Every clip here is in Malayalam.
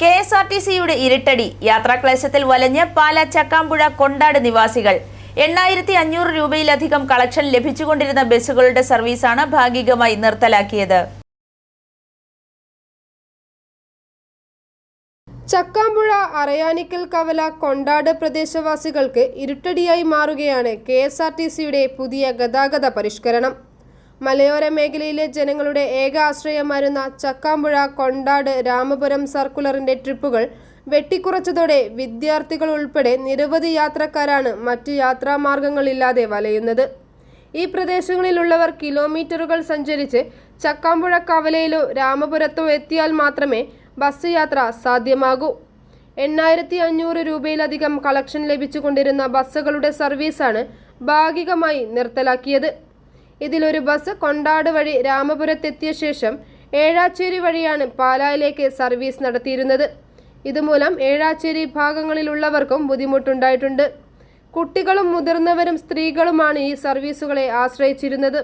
കെ എസ് ആർ ടി സിയുടെ ഇരുട്ടടി യാത്രാക്ലേശത്തിൽ വലഞ്ഞ് പാല ചക്കാമ്പുഴ കൊണ്ടാട് നിവാസികൾ. എണ്ണായിരത്തി അഞ്ഞൂറ് രൂപയിലധികം കളക്ഷൻ ലഭിച്ചുകൊണ്ടിരുന്ന ബസ്സുകളുടെ സർവീസാണ് ഭാഗികമായി നിർത്തലാക്കിയത്. ചക്കാമ്പുഴ അറയാനിക്കൽ കവല കൊണ്ടാട് പ്രദേശവാസികൾക്ക് ഇരുട്ടടിയായി മാറുകയാണ് കെ എസ് ആർ ടി സിയുടെ പുതിയ ഗതാഗത പരിഷ്കരണം. മലയോര മേഖലയിലെ ജനങ്ങളുടെ ഏക ആശ്രയമായിരുന്ന ചക്കാമ്പുഴ കൊണ്ടാട് രാമപുരം സർക്കുലറിന്റെ ട്രിപ്പുകൾ വെട്ടിക്കുറച്ചതോടെ വിദ്യാർത്ഥികൾ ഉൾപ്പെടെ നിരവധി യാത്രക്കാരാണ് മറ്റു യാത്രാമാർഗങ്ങളില്ലാതെ വലയുന്നത്. ഈ പ്രദേശങ്ങളിലുള്ളവർ കിലോമീറ്ററുകൾ സഞ്ചരിച്ച് ചക്കാമ്പുഴ കവലയിലോ രാമപുരത്തോ എത്തിയാൽ മാത്രമേ ബസ് യാത്ര സാധ്യമാകൂ. എണ്ണായിരത്തി അഞ്ഞൂറ് രൂപയിലധികം കളക്ഷൻ ലഭിച്ചുകൊണ്ടിരുന്ന ബസ്സുകളുടെ സർവീസാണ് ഭാഗികമായി നിർത്തലാക്കിയത്. ഇതിലൊരു ബസ് കൊണ്ടാട് വഴി രാമപുരത്തെത്തിയ ശേഷം ഏഴാച്ചേരി വഴിയാണ് പാലായിലേക്ക് സർവീസ് നടത്തിയിരുന്നത്. ഇതുമൂലം ഏഴാച്ചേരി ഭാഗങ്ങളിലുള്ളവർക്കും ബുദ്ധിമുട്ടുണ്ടായിട്ടുണ്ട്. കുട്ടികളും മുതിർന്നവരും സ്ത്രീകളുമാണ് ഈ സർവീസുകളെ ആശ്രയിച്ചിരുന്നത്.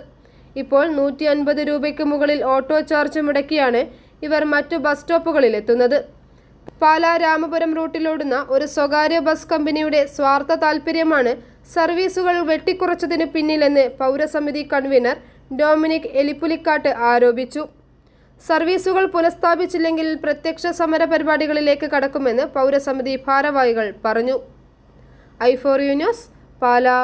ഇപ്പോൾ നൂറ്റി അൻപത് രൂപയ്ക്ക് മുകളിൽ ഓട്ടോ ചാർജ് മുടക്കിയാണ് ഇവർ മറ്റു ബസ് സ്റ്റോപ്പുകളിൽ എത്തുന്നത്. പാലാ രാമപുരം റൂട്ടിലോടുന്ന ഒരു സ്വകാര്യ ബസ് കമ്പനിയുടെ സ്വാർത്ഥ താൽപ്പര്യമാണ് സർവീസുകൾ വെട്ടിക്കുറച്ചതിന് പിന്നിലെന്ന് പൗരസമിതി കൺവീനർ ഡൊമിനിക് എലിപ്പുലിക്കാട്ട് ആരോപിച്ചു. സർവീസുകൾ പുനഃസ്ഥാപിച്ചില്ലെങ്കിൽ പ്രത്യക്ഷ സമര പരിപാടികളിലേക്ക് കടക്കുമെന്ന് പൗരസമിതി ഭാരവാഹികൾ പറഞ്ഞു. I four you news Pala.